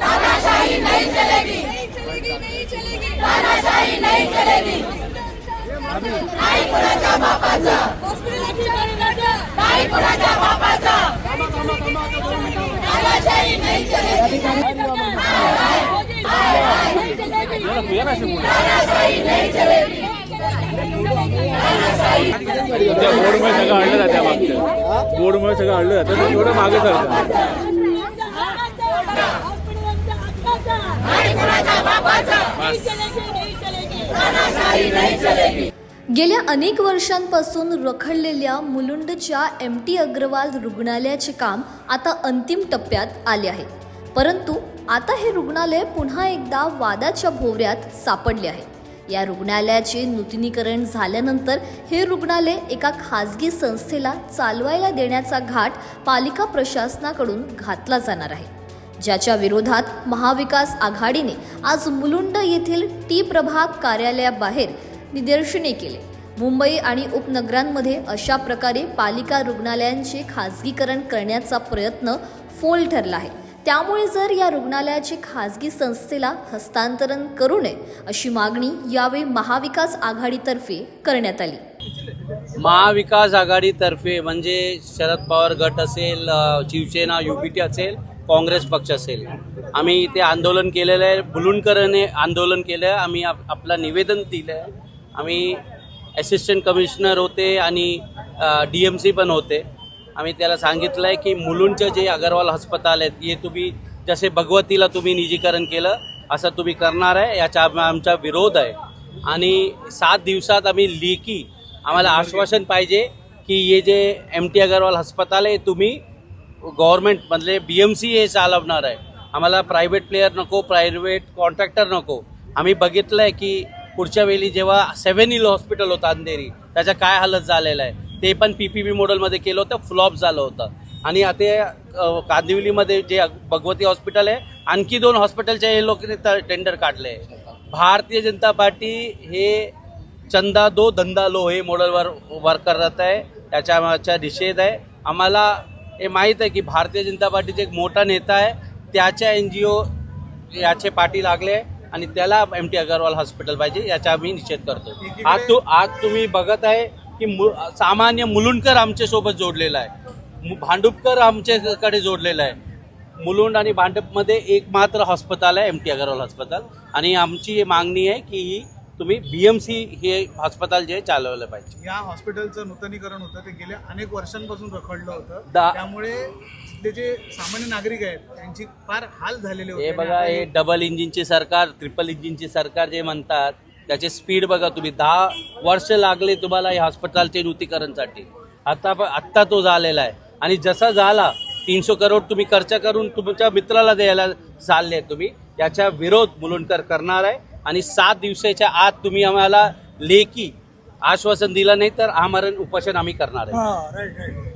तानाशाही नहीं चलेगी नहीं चलेगी नहीं चलेगी तानाशाही नहीं चलेगी नाही कुणाच्या बापाचा नाही कुणाच्या बापाचा तानाशाही नहीं चलेगी तानाशाही नहीं चलेगी त्या बोर्डमुळे सगळं आणलं जातं मागचं. बोर्डमुळे सगळं आणलं जातं. एवढं मागे चालतं गेल्या अनेक वर्षांपासून रखडलेल्या मुलुंडच्या एम टी अग्रवाल रुग्णालयाचे काम आता अंतिम टप्प्यात आले आहे. परंतु आता हे रुग्णालय पुन्हा एकदा वादाच्या भोवऱ्यात सापडले आहे. या रुग्णालयाचे नूतनीकरण झाल्यानंतर हे रुग्णालय एका खाजगी संस्थेला चालवायला देण्याचा घाट पालिका प्रशासनाकडून घातला जाणार आहे. ज्याच्या विरोधात महाविकास आघाडीने आज मुलुंड येथील टी प्रभाग कार्यालयाबाहेर निदर्शने केले. मुंबई आणि उपनगरांमध्ये अशा प्रकारे पालिका रुग्णालयांचे खाजगीकरण करण्याचा प्रयत्न फोल ठरला आहे. त्यामुळे जर या रुग्णालयाचे खाजगी संस्थेला हस्तांतरण करू नये अशी मागणी यावेळी महाविकास आघाडीतर्फे करण्यात आली. महाविकास आघाडीतर्फे म्हणजे शरद पवार गट असेल शिवसेना युपीटी असेल काँग्रेस पक्ष असेल. आम्ही इथे आंदोलन केलेलं आहे. बुलुंडकरने आंदोलन केलं आहे आम्ही आप- आपलं निवेदन दिलं आहे आम्ही असिस्टंट कमिशनर होते आणि डी एम सी पण होते. आम्ही त्याला सांगितलं आहे की मुलुंडचं जे अगरवाल अस्पताल आहेत हे तुम्ही जसे भगवतीला तुम्ही निजीकरण केलं असं तुम्ही करणार आहे याचा आमचा विरोध आहे. आणि सात दिवसात आम्ही लेखी आम्हाला आश्वासन पाहिजे की हे जे एम टी अगरवाल अस्पताल आहे तुम्ही गव्हर्नमेंटमधले बी एम सी हे चालवणार आहे. आम्हाला प्रायव्हेट प्लेयर नको प्रायव्हेट कॉन्ट्रॅक्टर नको. आम्ही बघितलं आहे की पुढच्या वेळी जेव्हा सेव्हन हिल हॉस्पिटल होतं अंधेरी त्याचा काय हालत झालेला आहे. ते पण पी पी बी मॉडेलमध्ये केलं होतं फ्लॉप झालं होतं. आणि आता कांदिवलीमध्ये जे भगवती हॉस्पिटल आहे आणखी दोन हॉस्पिटलचे हे लोक टेंडर काढले. आहे भारतीय जनता पार्टी हे चंदा दो धंदा लो हे मॉडेलवर वर्क करत आहे. त्याच्या मागचा निषेध आहे. आम्हाला हे माहीत आहे की भारतीय जनता पार्टीचे एक मोठा नेता आहे त्याच्या एन जी ओ याचे पाठी लागले आणि त्याला एम टी अगरवाल हॉस्पिटल पाहिजे याचा आम्ही निषेध करतो आज तू आज तुम्ही बघत आहे की मु सामान्य मुलुंडकर आमच्यासोबत जोडलेला आहे. भांडुपकर आमच्याकडे जोडलेला आहे. मुलुंड आणि भांडपमध्ये एक मात्र हॉस्पिटल आहे एम टी अगरवाल हॉस्पिटल. आणि आमची ही मागणी आहे की ही तुम्ही बी एम सी हे हॉस्पिटल जे चालवलं पाहिजे. या हॉस्पिटलचं नूतनीकरण होतं ते गेल्या अनेक वर्षांपासून रखडलं होतं. त्यामुळे तिथले जे सामान्य नागरिक आहेत त्यांची फार हाल झालेले होते. हे बघा हे डबल इंजिनची सरकार ट्रिपल इंजिनची सरकार जे म्हणतात त्याचे स्पीड बघा तुम्ही. दहा वर्ष लागले तुम्हाला या हॉस्पिटलचे नूतीकरणसाठी आता आत्ता तो झालेला आहे. आणि जसा झाला तीनशे करोड तुम्ही खर्च करून तुमच्या मित्राला द्यायला चालले तुम्ही. याचा विरोध मुलुंडकर करणार आहे. आणि सात दिवसाच्या आत तुम्ही आम्हाला लेखी आश्वासन दिलं नाही तर आमरण उपोषण आम्ही करणार आहे.